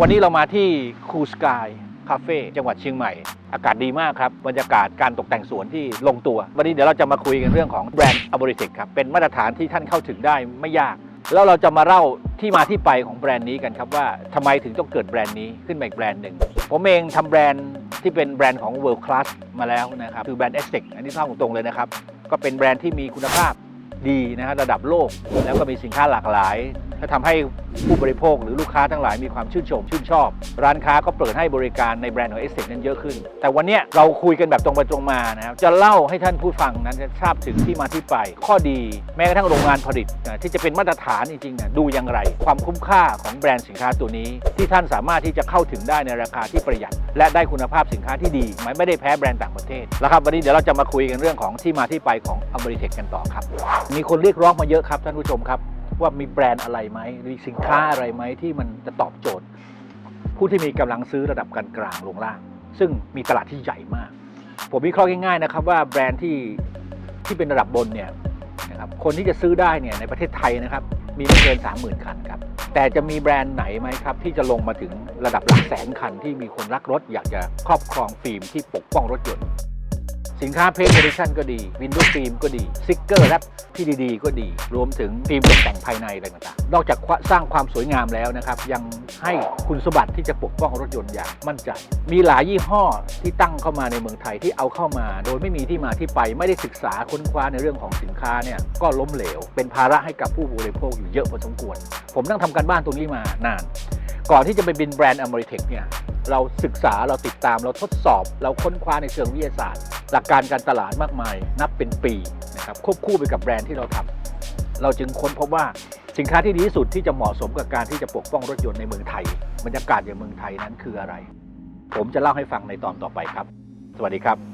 วันนี้เรามาที่คูสกายคาเฟ่จังหวัดเชียงใหม่ อากาศดีมากครับ บรรยากาศการตกแต่งสวนที่ลงตัว วันนี้เดี๋ยวเราจะมาคุยกันเรื่องของแบรนด์อบริเทคครับ เป็นมาตรฐานที่ท่านเข้าถึงได้ไม่ยาก แล้วเราจะมาเล่าที่มาที่ไปของแบรนด์นี้กันครับว่าทำไมถึงต้องเกิดแบรนด์นี้ขึ้นมาอีกแบรนด์หนึ่งผมเองทำแบรนด์ที่เป็นแบรนด์ของ World Class มาแล้วนะครับคือแบรนด์ e s t e c อันนี้เล่าตรงเลยนะครับก็เป็นแบรนด์ที่มีคุณภาพดีนะฮะระดับโลก แล้วก็มีสินค้าหลากหลาย และทำให้ผู้บริโภคหรือลูกค้าทั้งหลายมีความชื่นชม ชื่นชอบ ร้านค้าก็เปิดให้บริการในแบรนด์ของ e s t e c นั้นเยอะขึ้น แต่วันนี้เราคุยกันแบบตรงไปตรงมานะครับจะเล่าให้ท่านผู้ฟังนั้นทราบถึงที่มาที่ไป ข้อดีแม้กระทั่งโรงงานผลิตที่จะเป็นมาตรฐานจริงๆนะดูอย่างไร ความคุ้มค่าของแบรนด์สินค้าตัวนี้ ที่ท่านสามารถที่จะเข้าถึงได้ในราคาที่ประหยัด และได้คุณภาพสินค้าที่ดีหมายไม่ได้แพ้แบรนด์ต่างประเทศแล้วครับวันนี้เดี๋ยวเราจะมาคุยกันเรื่องของที่มาที่ไปของอเมริเทคกันต่อครับมีคนเรียกร้องมาเยอะครับท่านผู้ชมครับ ว่ามีแบรนด์อะไรไหมมีสินค้าอะไรไหมที่มันจะตอบโจทย์ ผู้ที่มีกำลังซื้อระดับกลางกลางๆลงล่าง ซึ่งมีตลาดที่ใหญ่มาก ผมวิเคราะห์ง่ายๆนะครับว่าแบรนด์ที่ที่เป็นระดับบนเนี่ยนะครับคนที่จะซื้อได้เนี่ยในประเทศไทยนะครับมีไม่เกิน 30,000 คันครับ แต่จะมีแบรนด์ไหนไหมครับ ที่จะลงมาถึงระดับหลักแสนคันที่มีคนรักรถ อยากจะครอบครองฟิล์มที่ปกป้องรถยนต์ สินค้าเพจเ d ดิชันก็ดีวินโดว์ฟิล์มก็ดีซิกเกอร์แรปที่ดีๆก็ดี รวมถึงฟิล์มตกแต่งภายในอะไรต่างๆ นอกจากสร้างความสวยงามแล้วนะครับ ยังให้คุณสมบัติที่จะปกป้องรถยนต์อย่างมั่นใจ มีหลายยี่ห้อที่ตั้งเข้ามาในเมืองไทยที่เอาเข้ามา โดยไม่มีที่มาที่ไปไม่ได้ศึกษาค้นคว้าในเรื่องของสินค้าเนี่ยก็ล้มเหลว เป็นภาระให้กับผู้บริโภคอยู่เยอะพอสมควร ผมต้องทำการบ้านตรงนี้มานาน ก่อนที่จะไปเป็นแบรนด์อเมริเทคเนี่ย เราศึกษาเราติดตามเราทดสอบ เราค้นคว้าในเชิงวิทยาศาสตร์ หลักการการตลาดมากมาย นับเป็นปีนะครับควบคู่ไปกับแบรนด์ที่เราทำเราจึงค้นพบว่าสินค้าที่ดีที่สุดที่จะเหมาะสมกับการที่จะปกป้องรถยนต์ในเมืองไทยบรรยากาศอย่างเมืองไทยนั้นคืออะไร ผมจะเล่าให้ฟังในตอนต่อไปครับ สวัสดีครับ